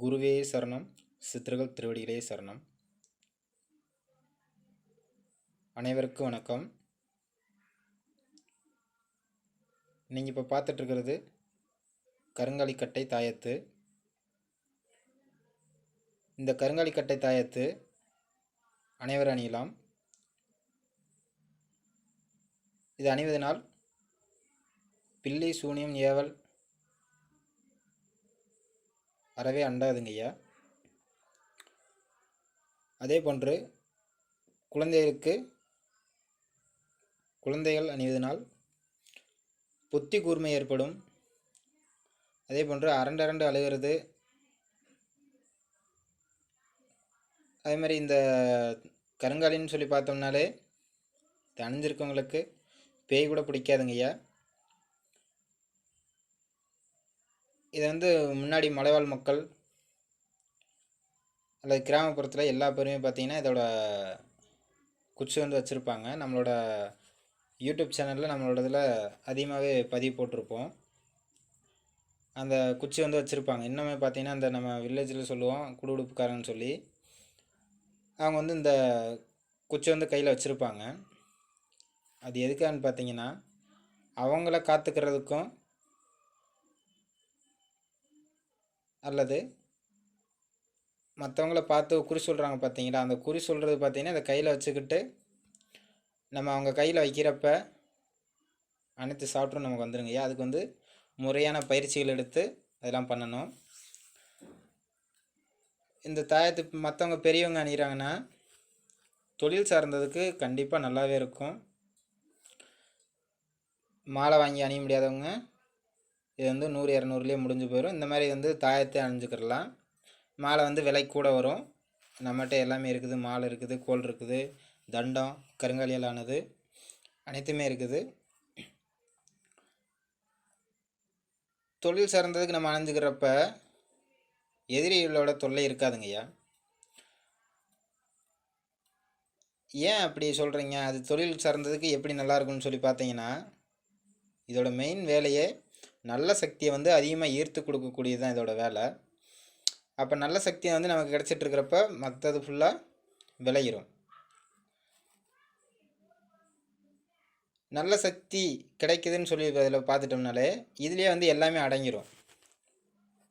குருவே சரணம் சித்தர்கள் திருவடிகளே சரணம். அனைவருக்கும் வணக்கம். நீங்கள் இப்போ பார்த்துட்ருக்கிறது கருங்காலிக்கட்டை தாயத்து. இந்த கருங்காலிக்கட்டை தாயத்து அனைவர் அணியலாம். இது அணிவதனால் பில்லி சூனியம் ஏவல் அறவே அண்டாதுங்கய்யா அதே போன்று குழந்தைகளுக்கு குழந்தைகள் அணிவதனால் புத்தி கூர்மை ஏற்படும். அதே போன்று அரண்டரண்டு அழுகிறது. அதே மாதிரி இந்த கருங்காலின்னு சொல்லி பார்த்தோம்னாலே இது அணிஞ்சிருக்கவங்களுக்கு பேய் கூட பிடிக்காதுங்கய்யா இதை வந்து முன்னாடி மலைவாழ் மக்கள் அல்லது கிராமப்புறத்தில் எல்லா பேருமே பார்த்தீங்கன்னா இதோட குச்சி வந்து வச்சுருப்பாங்க. நம்மளோட யூடியூப் சேனலில் நம்மளோட இதில் அதிகமாகவே பதிவு போட்டிருப்போம். அந்த குச்சி வந்து வச்சுருப்பாங்க. இன்னுமே பார்த்தீங்கன்னா அந்த நம்ம வில்லேஜில் சொல்லுவோம் குடுகுடுப்புக்காரன்னு சொல்லி. அவங்க வந்து இந்த குச்சி வந்து கையில் வச்சுருப்பாங்க. அது எதுக்கான்னு பார்த்தீங்கன்னா அவங்கள காத்துக்கிறதுக்கும் அல்லது மற்றவங்கள பார்த்து குறி சொல்கிறாங்க பார்த்தீங்களா அந்த குறி சொல்கிறது பார்த்தீங்கன்னா அதை கையில் வச்சுக்கிட்டு நம்ம அவங்க கையில் வைக்கிறப்ப அனைத்து சாப்பிட்டும் நமக்கு வந்துருங்கய்யா அதுக்கு வந்து முறையான பயிற்சிகள் எடுத்து அதெல்லாம் பண்ணணும். இந்த தாயத்து மற்றவங்க பெரியவங்க அணிகிறாங்கன்னா தொழில் சார்ந்ததுக்கு கண்டிப்பாக நல்லாவே இருக்கும். மாலை வாங்கி அணிய முடியாதவங்க இது வந்து நூறு இரநூறுலேயே முடிஞ்சு போயிடும் இந்த மாதிரி வந்து தாயத்தை அணிஞ்சுக்கிறலாம் மாலை வந்து விலை கூட வரும். நம்மகிட்ட எல்லாமே இருக்குது. மாலை இருக்குது கோல் இருக்குது தண்டம் கருங்காலியால் ஆனது அனைத்துமே இருக்குது. தொழில் சார்ந்ததுக்கு நம்ம அணிஞ்சுக்கிறப்ப எதிரிகளோட தொல்லை இருக்காதுங்கய்யா ஏன் அப்படி சொல்கிறீங்க அது தொழில் சார்ந்ததுக்கு எப்படி நல்லாயிருக்குன்னு சொல்லி பார்த்தீங்கன்னா இதோட மெயின் வேலையே நல்ல சக்தியை வந்து அதிகமாக ஈர்த்து கொடுக்கக்கூடியது தான் இதோட வேலை. அப்போ நல்ல சக்தியை வந்து நமக்கு கிடச்சிட்டு இருக்கிறப்ப மற்றது ஃபுல்லாக விளையிரும். நல்ல சக்தி கிடைக்குதுன்னு சொல்லி அதில் பார்த்துட்டோம்னாலே இதுலேயே வந்து எல்லாமே அடங்கிரும்.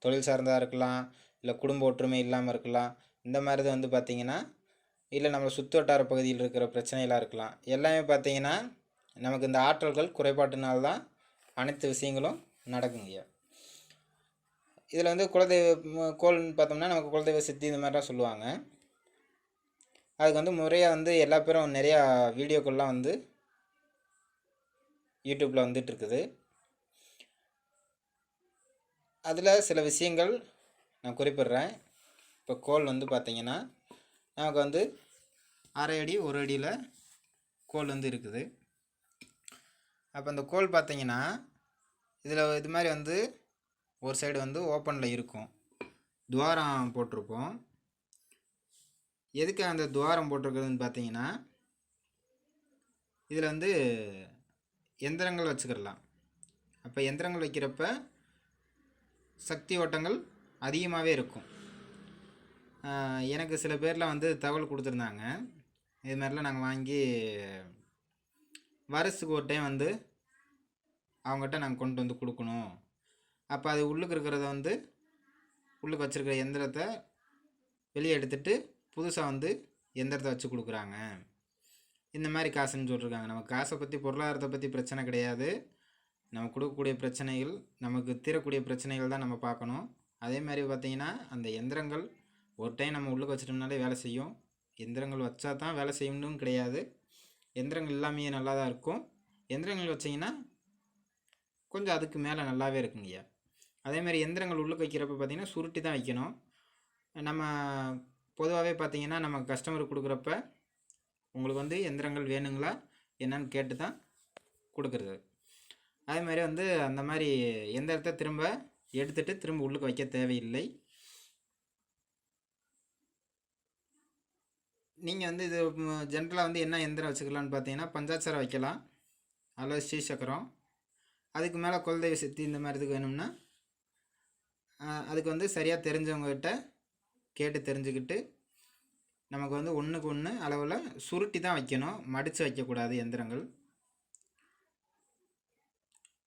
தொழில் சார்ந்ததாக இருக்கலாம் இல்லை குடும்ப ஒற்றுமை இல்லாமல் இருக்கலாம். இந்த மாதிரி வந்து பார்த்திங்கன்னா இல்லை நம்ம சுற்று வட்டார பகுதியில் இருக்கிற பிரச்சனைகளாக இருக்கலாம். எல்லாமே பார்த்திங்கன்னா நமக்கு இந்த ஆற்றல்கள் குறைபாட்டினால்தான் அனைத்து விஷயங்களும் நடக்குங்கய்யா. இதில் வந்து குலதெய்வ கோல்னு பார்த்தோம்னா நமக்கு குலதெய்வ சித்தி இந்த மாதிரிலாம் சொல்லுவாங்க. அதுக்கு வந்து முறையாக வந்து எல்லா பேரும் நிறையா வீடியோக்கள்லாம் வந்து யூடியூப்பில் வந்துட்டுருக்குது. அதில் சில விஷயங்கள் நான் குறிப்பிடுறேன். இப்போ கோல் வந்து பார்த்திங்கன்னா நமக்கு வந்து அரை அடி ஒரு அடியில் கோல் வந்து இருக்குது. அப்போ அந்த கோல் பார்த்திங்கன்னா இதில் இது மாதிரி வந்து ஒரு சைடு வந்து ஓப்பனில் இருக்கும். துவாரம் போட்டிருப்போம். எதுக்கு அந்த துவாரம் போட்டிருக்கிறதுன்னு பார்த்தீங்கன்னா இதில் வந்து எந்திரங்கள் வச்சுக்கிடலாம். அப்போ எந்திரங்கள் வைக்கிறப்ப சக்தி ஓட்டங்கள் அதிகமாகவே இருக்கும். எனக்கு சில பேர்லாம் வந்து தகவல் கொடுத்துருந்தாங்க. இது மாதிரிலாம் நாங்கள் வாங்கி வருஷத்துக்கு ஒரு டைம் வந்து அவங்ககிட்ட நாங்கள் கொண்டு வந்து கொடுக்கணும். அப்போ அது உள்ளுக்கு இருக்கிறத வந்து உள்ளுக்கு வச்சுருக்கிற எந்திரத்தை வெளியே எடுத்துகிட்டு புதுசாக வந்து எந்திரத்தை வச்சு கொடுக்குறாங்க. இந்த மாதிரி காசுன்னு சொல்லியிருக்காங்க நம்ம காசை பற்றி பொருளாதாரத்தை பற்றி பிரச்சனை கிடையாது. நம்ம கொடுக்கக்கூடிய பிரச்சனைகள் நமக்கு தீரக்கூடிய பிரச்சனைகள் தான் நம்ம பார்க்கணும். அதே மாதிரி பார்த்திங்கன்னா அந்த எந்திரங்கள் ஒரு டைம் நம்ம உள்ளுக்கு வச்சிட்டோம்னாலே வேலை செய்யும். எந்திரங்கள் வச்சா தான் வேலை செய்யணும்னு கிடையாது. எந்திரங்கள் எல்லாமே நல்லா தான் இருக்கும். எந்திரங்கள் வச்சிங்கன்னா கொஞ்சம் அதுக்கு மேலே நல்லாவே இருக்குங்கய்யா அதே மாதிரி எந்திரங்கள் உள்ளுக்கு வைக்கிறப்ப பார்த்தீங்கன்னா சுருட்டி தான் வைக்கணும். நம்ம பொதுவாகவே பார்த்தீங்கன்னா நம்ம கஸ்டமருக்கு கொடுக்குறப்ப உங்களுக்கு வந்து எந்திரங்கள் வேணுங்களா? என்னன்னு கேட்டு தான் கொடுக்குறது. அதே மாதிரி வந்து அந்த மாதிரி எந்திரத்தை திரும்ப எடுத்துகிட்டு திரும்ப உள்ளுக்கு வைக்க தேவையில்லை. நீங்கள் வந்து இது ஜென்ரலாக வந்து என்ன எந்திரம் வச்சுக்கலான்னு பார்த்தீங்கன்னா பஞ்சாட்சரம் வைக்கலாம். அல்லது ஸ்ரீசக்கரம். அதுக்கு மேலே குலதெய்வ சக்தி இந்த மாதிரி இதுக்கு வேணும்னா அதுக்கு வந்து சரியாக தெரிஞ்சவங்ககிட்ட கேட்டு தெரிஞ்சுக்கிட்டு நமக்கு வந்து ஒன்றுக்கு ஒன்று அளவில் சுருட்டி தான் வைக்கணும். மடித்து வைக்கக்கூடாது எந்திரங்கள்.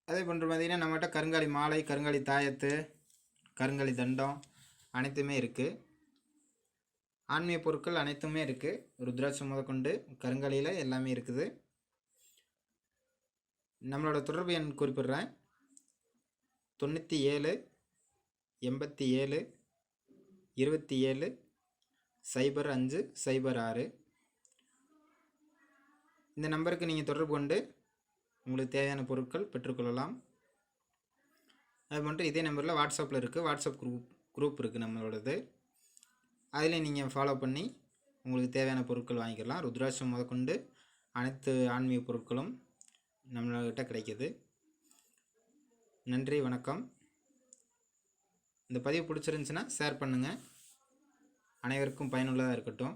அதே போன்று பார்த்திங்கன்னா நம்மகிட்ட கருங்காலி மாலை கருங்காலி தாயத்து கருங்காலி தண்டம் அனைத்துமே இருக்குது ஆன்மீக பொருட்கள் அனைத்துமே இருக்குது ருத்ராட்சம் முதற்கொண்டு கருங்காலியில் எல்லாமே இருக்குது. நம்மளோட தொடர்பு எண் குறிப்பிடுறேன். தொண்ணூற்றி ஏழு எண்பத்தி ஏழு இருபத்தி ஏழு சைபர் அஞ்சு சைபர் ஆறு. இந்த நம்பருக்கு நீங்கள் தொடர்பு கொண்டு உங்களுக்கு தேவையான பொருட்கள் பெற்றுக்கொள்ளலாம். அது மட்டும் இதே நம்பரில் வாட்ஸ்அப்பில் இருக்குது வாட்ஸ்அப் குரூப் குரூப் இருக்குது நம்மளோடது. அதில் நீங்கள் ஃபாலோ பண்ணி உங்களுக்கு தேவையான பொருட்கள் வாங்கிக்கலாம். ருத்ராட்சம் முதற்கொண்டு அனைத்து ஆன்மீக பொருட்களும் நம்மள்கிட்ட கிடைக்கிது. நன்றி வணக்கம். இந்த பதிவு பிடிச்சிருந்துச்சுன்னா ஷேர் பண்ணுங்கள் அனைவருக்கும் பயனுள்ளதாக இருக்கட்டும்.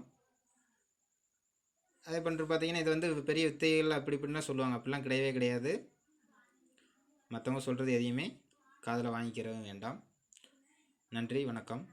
அதே பண்ணுறது பார்த்தீங்கன்னா இது வந்து பெரிய வித்தைகள் அப்படி இப்படின்னா சொல்லுவாங்க. அப்படிலாம் கிடையவே கிடையாது. மற்றவங்க சொல்கிறது எதையுமே காதில் வாங்கிக்கிறவும் வேண்டாம். நன்றி வணக்கம்.